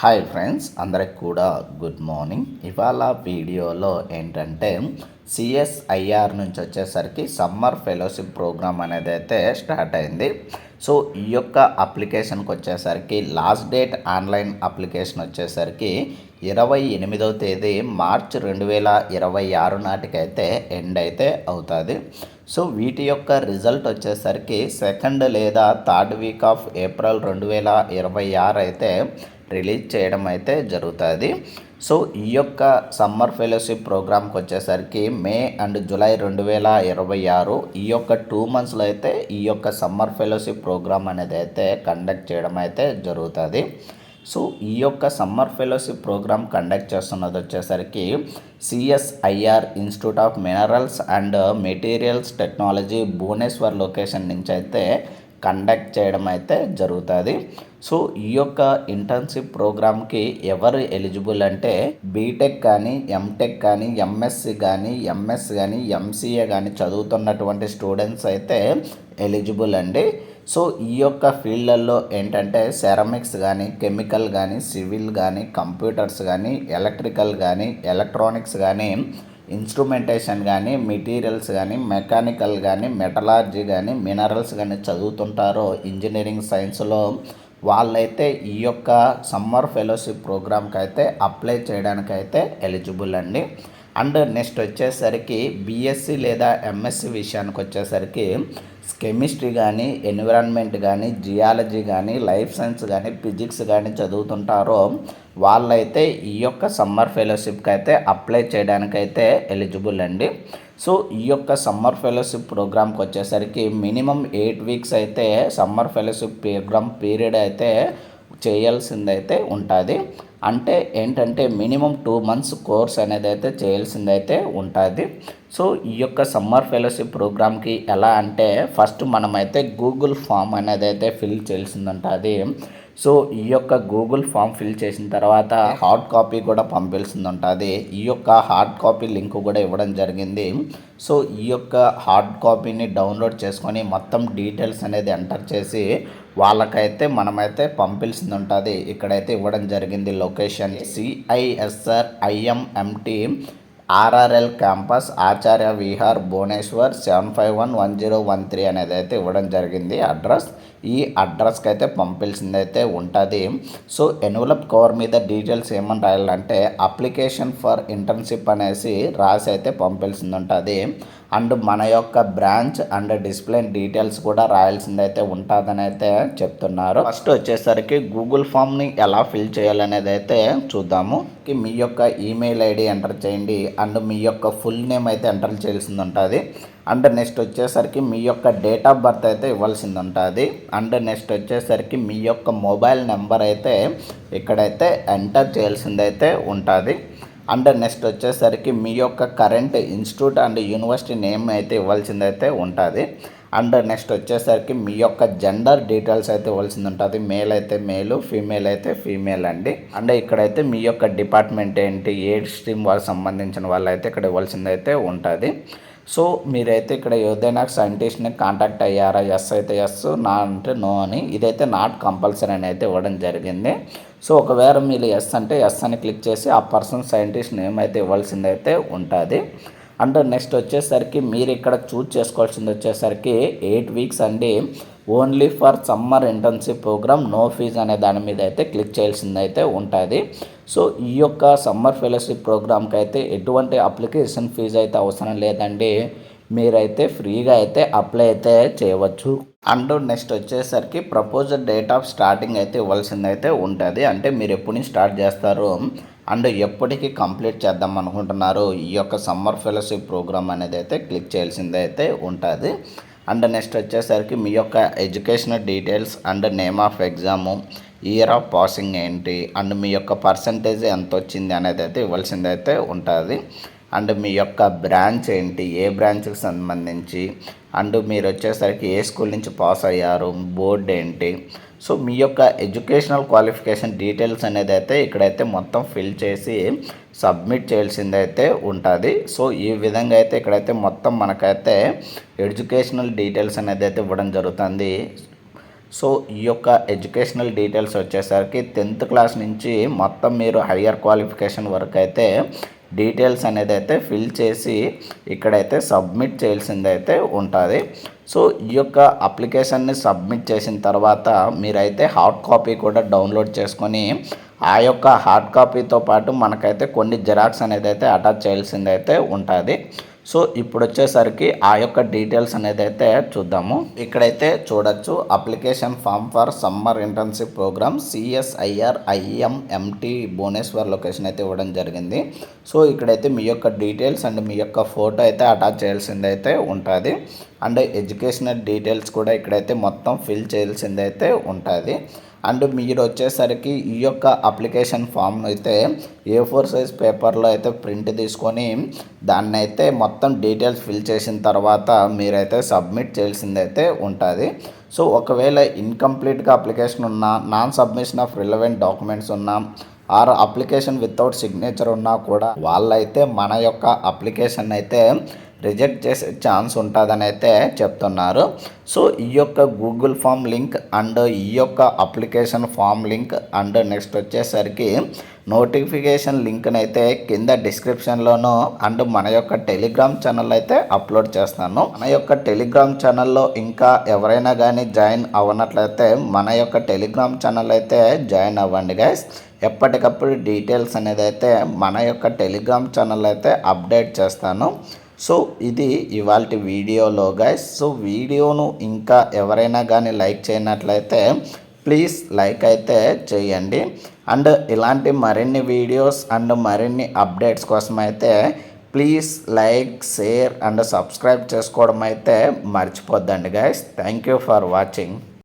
Hi friends అందరికి కూడా good morning. ఇవాళ వీడియోలో ఏంటంటే సిఎస్ఐఆర్ నుంచి వచ్చేసరికి సమ్మర్ ఫెలోషిప్ ప్రోగ్రామ్ అనేది అయితే స్టార్ట్ అయింది. సో ఈ యొక్క అప్లికేషన్కి వచ్చేసరికి లాస్ట్ డేట్ ఆన్లైన్ అప్లికేషన్ వచ్చేసరికి ఇరవై ఎనిమిదవ తేదీ మార్చ్ రెండు వేల ఇరవై ఆరు నాటికైతే ఎండ్ అయితే అవుతుంది. సో వీటి యొక్క రిజల్ట్ వచ్చేసరికి సెకండ్ లేదా థర్డ్ వీక్ ఆఫ్ ఏప్రిల్ రెండు వేల ఇరవై ఆరు అయితే రిలీజ్ చేయడం అయితే జరుగుతుంది. సో ఈ యొక్క సమ్మర్ ఫెలోషిప్ ప్రోగ్రామ్కి వచ్చేసరికి మే అండ్ జూలై రెండు వేల ఇరవై ఆరు ఈ యొక్క టూ మంత్స్లో అయితే ఈ యొక్క సమ్మర్ ఫెలోషిప్ ప్రోగ్రామ్ అనేది అయితే కండక్ట్ చేయడం అయితే జరుగుతుంది. సో ఈ యొక్క సమ్మర్ ఫెలోషిప్ ప్రోగ్రామ్ కండక్ట్ చేస్తున్నది వచ్చేసరికి CSIR institute of minerals and materials technology Bhubaneswar location నుంచి అయితే కండక్ట్ చేయడం అయితే జరుగుతుంది. సో ఈ యొక్క ఇంటర్న్షిప్ ప్రోగ్రామ్కి ఎవరు ఎలిజిబుల్ అంటే బీటెక్ కానీ ఎంటెక్ కానీ ఎంఎస్సి కానీ ఎంఎస్ కానీ ఎంసీఏ కానీ చదువుతున్నటువంటి స్టూడెంట్స్ అయితే ఎలిజిబుల్ అండి. సో ఈ యొక్క ఫీల్డ్లలో ఏంటంటే సెరమిక్స్ కానీ కెమికల్ కానీ సివిల్ కానీ కంప్యూటర్స్ కానీ ఎలక్ట్రికల్ కానీ ఎలక్ట్రానిక్స్ కానీ ఇన్స్ట్రుమెంటేషన్ కానీ మెటీరియల్స్ కానీ మెకానికల్ కానీ మెటలార్జీ కానీ మినరల్స్ కానీ చదువుతుంటారో ఇంజనీరింగ్ సైన్స్లో వాళ్ళైతే ఈ యొక్క సమ్మర్ ఫెలోషిప్ ప్రోగ్రామ్కి అయితే అప్లై చేయడానికైతే ఎలిజిబుల్ అండి. అండ్ నెక్స్ట్ వచ్చేసరికి బీఎస్సీ లేదా ఎంఎస్సి విషయానికి వచ్చేసరికి కెమిస్ట్రీ కానీ ఎన్విరాన్మెంట్ కానీ జియాలజీ కానీ లైఫ్ సైన్స్ కానీ ఫిజిక్స్ కానీ చదువుతుంటారో వాళ్ళైతే ఈ యొక్క సమ్మర్ ఫెలోషిప్కి అయితే అప్లై చేయడానికైతే ఎలిజిబుల్ అండి. సో ఈ యొక్క సమ్మర్ ఫెలోషిప్ ప్రోగ్రామ్కి వచ్చేసరికి మినిమం ఎయిట్ వీక్స్ అయితే సమ్మర్ ఫెలోషిప్ ప్రోగ్రామ్ పీరియడ్ అయితే చేయాల్సిందైతే ఉంటుంది. అంటే ఏంటంటే మినిమం టూ మంత్స్ కోర్స్ అనేది అయితే చేయాల్సిందైతే ఉంటుంది. సో ఈ యొక్క సమ్మర్ ఫెలోషిప్ ప్రోగ్రామ్కి ఎలా అంటే ఫస్ట్ మనమైతే గూగుల్ ఫామ్ అనేది అయితే ఫిల్ చేయాల్సింది ఉంటుంది సో ఈ యొక్క గూగుల్ ఫామ్ ఫిల్ చేసిన తర్వాత హార్డ్ కాపీ కూడా పంపించాల్సింది ఉంటుంది ఈ యొక్క హార్డ్ కాపీ లింక్ కూడా ఇవ్వడం జరిగింది. సో ఈ యొక్క హార్డ్ కాపీని డౌన్లోడ్ చేసుకొని మొత్తం డీటెయిల్స్ అనేది ఎంటర్ చేసి వాళ్ళకైతే మనమైతే పంపించింది ఉంటుంది ఇక్కడైతే ఇవ్వడం జరిగింది location. CISR IMMT RRL campus Acharya Vihar Bhubaneswar seven five one one zero one three అనేది అయితే ఇవ్వడం జరిగింది అడ్రస్. ఈ అడ్రస్కి అయితే పంపించింది అయితే ఉంటుంది. సో ఎన్వలప్ కవర్ మీద డీటెయిల్స్ ఏమని రాయాలంటే అప్లికేషన్ ఫర్ ఇంటర్న్షిప్ అనేసి రాసి అయితే పంపించింది ఉంటుంది అండ్ మన యొక్క బ్రాంచ్ అండ్ డిసిప్లిన్ డీటెయిల్స్ కూడా రాయాల్సింది అయితే ఉంటుందని అయితే చెప్తున్నారు. ఫస్ట్ వచ్చేసరికి గూగుల్ ఫామ్ని ఎలా ఫిల్ చేయాలనేది అయితే చూద్దాము మీ యొక్క ఈమెయిల్ ఐడి ఎంటర్ చేయండి. అండ్ మీ యొక్క ఫుల్ నేమ్ అయితే ఎంటర్ చేయాల్సింది ఉంటుంది అండ్ నెక్స్ట్ వచ్చేసరికి మీ యొక్క డేట్ ఆఫ్ బర్త్ అయితే ఇవ్వాల్సింది ఉంటుంది అండ్ నెక్స్ట్ వచ్చేసరికి మీ యొక్క మొబైల్ నెంబర్ అయితే ఇక్కడైతే ఎంటర్ చేయాల్సింది అయితే ఉంటుంది. అండ్ నెక్స్ట్ వచ్చేసరికి మీ యొక్క current institute and university name అయితే ఇవ్వాల్సింది అయితే ఉంటుంది. అండ్ నెక్స్ట్ వచ్చేసరికి మీ యొక్క జెండర్ డీటెయిల్స్ అయితే ఇవ్వాల్సింది ఉంటుంది మేల్ అయితే మేలు ఫీమేల్ అయితే ఫీమేల్ అండి. అండ్ ఇక్కడైతే మీ యొక్క డిపార్ట్మెంట్ ఏంటి ఏ స్ట్రీమ్ వాళ్ళకి సంబంధించిన వాళ్ళు అయితే ఇక్కడ ఇవ్వాల్సింది అయితే ఉంటుంది. సో మీరైతే ఇక్కడ ఏదైనా సైంటిస్ట్ని కాంటాక్ట్ అయ్యారా? ఎస్ అయితే ఎస్ నా అంటే నో అని. ఇదైతే నాట్ కంపల్సరీ అని అయితే ఇవ్వడం జరిగింది. సో ఒకవేళ మీరు ఎస్ అంటే ఎస్ అని క్లిక్ చేసి ఆ పర్సన్ సైంటిస్ట్ నేమ్ అయితే ఇవ్వాల్సిందైతే ఉంటుంది. అండ్ నెక్స్ట్ వచ్చేసరికి మీరు ఇక్కడ చూజ్ చేసుకోవాల్సింది వచ్చేసరికి ఎయిట్ వీక్స్ అండి. Only for summer internship program no fees అనే దాని మీద అయితే క్లిక్ చేయాల్సింది అయితే ఉంటుంది. సో ఈ యొక్క సమ్మర్ ఫెలోషిప్ ప్రోగ్రామ్కి అయితే ఎటువంటి అప్లికేషన్ ఫీజు అయితే అవసరం లేదండి. మీరైతే ఫ్రీగా అయితే అప్లై అయితే చేయవచ్చు. అండ్ నెక్స్ట్ వచ్చేసరికి ప్రపోజల్ డేట్ ఆఫ్ స్టార్టింగ్ అయితే ఇవ్వాల్సింది అయితే ఉంటుంది. అంటే మీరు ఎప్పుడు నుంచి స్టార్ట్ చేస్తారు? అండ్ ఎప్పటికీ కంప్లీట్ చేద్దాం అనుకుంటున్నారు ఈ యొక్క సమ్మర్ ఫెలోషిప్ ప్రోగ్రామ్ అనేది అయితే క్లిక్ చేయాల్సింది అయితే ఉంటుంది. అండ్ నెక్స్ట్ వచ్చేసరికి మీ యొక్క educational details and name of exam year of passing ఏంటి అండ్ మీ యొక్క పర్సంటేజ్ ఎంత వచ్చింది అనేది అయితే ఇవ్వాల్సింది అయితే ఉంటుంది. అండ్ మీ యొక్క బ్రాంచ్ ఏంటి ఏ బ్రాంచ్కి సంబంధించి అండ్ మీరు వచ్చేసరికి ఏ స్కూల్ నుంచి పాస్ అయ్యారు బోర్డ్ ఏంటి సో మీ యొక్క ఎడ్యుకేషనల్ క్వాలిఫికేషన్ డీటెయిల్స్ అనేది అయితే ఇక్కడైతే మొత్తం ఫిల్ చేసి సబ్మిట్ చేయాల్సిందైతే ఉంటుంది. సో ఈ విధంగా అయితే ఇక్కడైతే మొత్తం మనకైతే ఎడ్యుకేషనల్ డీటెయిల్స్ అనేది అయితే ఇవ్వడం జరుగుతుంది. సో ఈ యొక్క ఎడ్యుకేషనల్ డీటెయిల్స్ వచ్చేసరికి టెన్త్ క్లాస్ నుంచి మొత్తం మీరు హయ్యర్ క్వాలిఫికేషన్ వరకు అయితే డీటెయిల్స్ అనేది అయితే ఫిల్ చేసి ఇక్కడైతే సబ్మిట్ చేయాల్సిందైతే ఉంటుంది. సో ఈ యొక్క అప్లికేషన్ని సబ్మిట్ చేసిన తర్వాత మీరైతే హార్డ్ కాపీ కూడా డౌన్లోడ్ చేసుకొని ఆ యొక్క హార్డ్ కాపీతో పాటు మనకైతే కొన్ని జిరాక్స్ అనేది అయితే అటాచ్ చేయాల్సిందైతే ఉంటుంది. సో ఇప్పుడు వచ్చేసరికి ఆ యొక్క డీటెయిల్స్ అనేది అయితే చూద్దాము. ఇక్కడైతే చూడొచ్చు application form for summer internship program CSIR IMMT Bhubaneswar location అయితే ఇవ్వడం జరిగింది. సో ఇక్కడైతే మీ యొక్క డీటెయిల్స్ అండ్ మీ యొక్క ఫోటో అయితే అటాచ్ చేయాల్సింది అయితే ఉంటుంది. అండ్ ఎడ్యుకేషనల్ డీటెయిల్స్ కూడా ఇక్కడైతే మొత్తం ఫిల్ చేయాల్సింది అయితే ఉంటుంది. అండ్ మీరు వచ్చేసరికి ఈ యొక్క అప్లికేషన్ ఫామ్ అయితే ఏ ఫోర్ సైజ్ పేపర్లో అయితే ప్రింట్ తీసుకొని దాన్ని అయితే మొత్తం డీటెయిల్స్ ఫిల్ చేసిన తర్వాత మీరైతే సబ్మిట్ చేయాల్సిందైతే ఉంటుంది. సో ఒకవేళ ఇన్కంప్లీట్గా అప్లికేషన్ ఉన్నా non submission of relevant documents ఉన్నా ఆర్ అప్లికేషన్ వితౌట్ సిగ్నేచర్ ఉన్నా కూడా వాళ్ళైతే మన యొక్క అప్లికేషన్ అయితే రిజెక్ట్ చేసే ఛాన్స్ ఉంటుందని అయితే చెప్తున్నారు. సో ఈ యొక్క గూగుల్ ఫామ్ లింక్ అండ్ ఈ యొక్క application form link and next వచ్చేసరికి నోటిఫికేషన్ లింక్ని అయితే కింద డిస్క్రిప్షన్లోనూ అండ్ మన యొక్క టెలిగ్రామ్ ఛానల్ అయితే అప్లోడ్ చేస్తాను. మన యొక్క టెలిగ్రామ్ ఛానల్లో ఇంకా ఎవరైనా కానీ జాయిన్ అవ్వనట్లయితే మన యొక్క టెలిగ్రామ్ ఛానల్ అయితే జాయిన్ అవ్వండి గైస్. ఎప్పటికప్పుడు డీటెయిల్స్ అనేది అయితే మన యొక్క టెలిగ్రామ్ ఛానల్ అయితే అప్డేట్ చేస్తాను. సో ఇది ఇవాళ వీడియోలో గైస్ సో వీడియోను ఇంకా ఎవరైనా కానీ లైక్ చేయనట్లయితే ప్లీజ్ లైక్ అయితే చేయండి. అండ్ ఇలాంటి మరిన్ని వీడియోస్ అండ్ మరిన్ని అప్డేట్స్ కోసం అయితే please like share and subscribe చేసుకోవడం అయితే మర్చిపోద్దండి guys thank you for watching